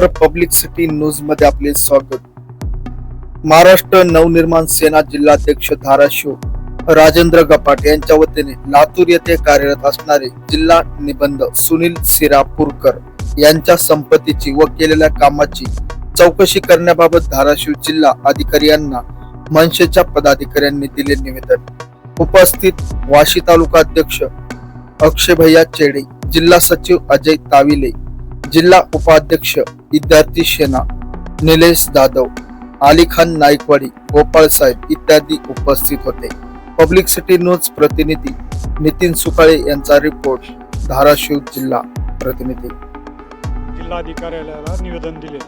Maharashtra public city न्यूजमध्ये आपले स्वागत. महाराष्ट्र नवनिर्माण सेना जिल्हाध्यक्ष धाराशिव राजेंद्र गपाट यांच्या वतीने लातूर येथे कार्यरत असणारे जिल्हा निबंध सुनील सिरापूरकर यांच्या संपत्तीची व केलेल्या कामाची चौकशी करण्याबाबत धाराशिव जिल्हा अधिकारी यांना मनसेच्या पदाधिकाऱ्यांनी दिले निवेदन. उपस्थित वाशी तालुका अध्यक्ष अक्षय भैया चेडे जिल्हा सचिव अजय ताविले जिल्हा उपाध्यक्ष विद्यार्थी सेना निलेश जाधव अली खान नाईकवाडी गोपाळ साहेब इत्यादी उपस्थित होते. पब्लिक सिटी न्यूज प्रतिनिधी नितीन सुकाळे यांचा रिपोर्ट धाराशिव जिल्हा प्रतिनिधी. जिल्हाधिकाऱ्याला निवेदन दिले.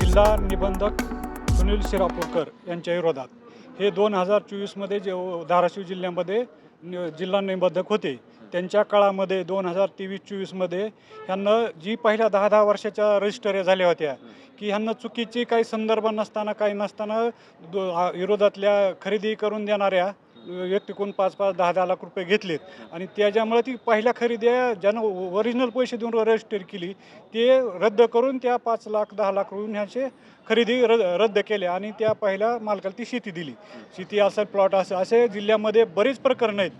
जिल्हा निबंधक सुनील शिरापूरकर यांच्या विरोधात हे दोन हजार चोवीसमध्ये जे धाराशिव जिल्ह्यामध्ये नि- जिल्हा निबंधक होते. त्यांच्या काळामध्ये दोन हजार तेवीस चोवीसमध्ये ह्यांना जी पहिल्या दहा दहा वर्षाच्या रजिस्टऱ्या झाल्या होत्या की ह्यांना चुकीची काही संदर्भ नसताना काही नसताना दो विरोधातल्या खरेदी करून देणाऱ्या व्यक्तीकडून पाच पाच दहा दहा लाख रुपये घेतलेत. आणि त्याच्यामुळे ती पहिल्या खरेदी ज्यानं ओरिजिनल पैसे देऊन रजिस्टर केली ते रद्द करून त्या पाच लाख दहा लाख रुपये ह्याचे खरेदी र रद्द केले आणि त्या पहिल्या मालकाला ती शेती दिली. शेती असेल प्लॉट असेल असे जिल्ह्यामध्ये बरेच प्रकरणं आहेत.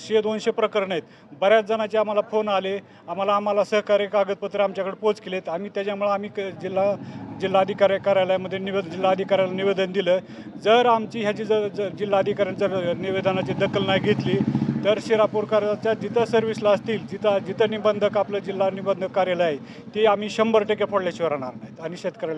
शे दोनशे प्रकरणं आहेत. बऱ्याच जणांचे आम्हाला फोन आले आम्हाला आम्हाला सहकार्य कागदपत्र आमच्याकडे पोच केलेत आम्ही त्याच्यामुळे आम्ही क- जिल्हा जिल्हाधिकारी कार्यालयामध्ये निवेदन जिल्हाधिकाऱ्याला निवेदन दिलं. जर आमची ह्याची जर ज जिल्हाधिकाऱ्यांच्या निवेदनाची दखल नाही घेतली तर शिरापूरकरच्या जिथं सर्व्हिसला असतील जिथं जिथं निबंधक आपलं जिल्हा निबंधक कार्यालय आहे ते आम्ही शंभर टक्के फोडल्याशिवाय राहणार नाहीत. आणि शेतकऱ्याला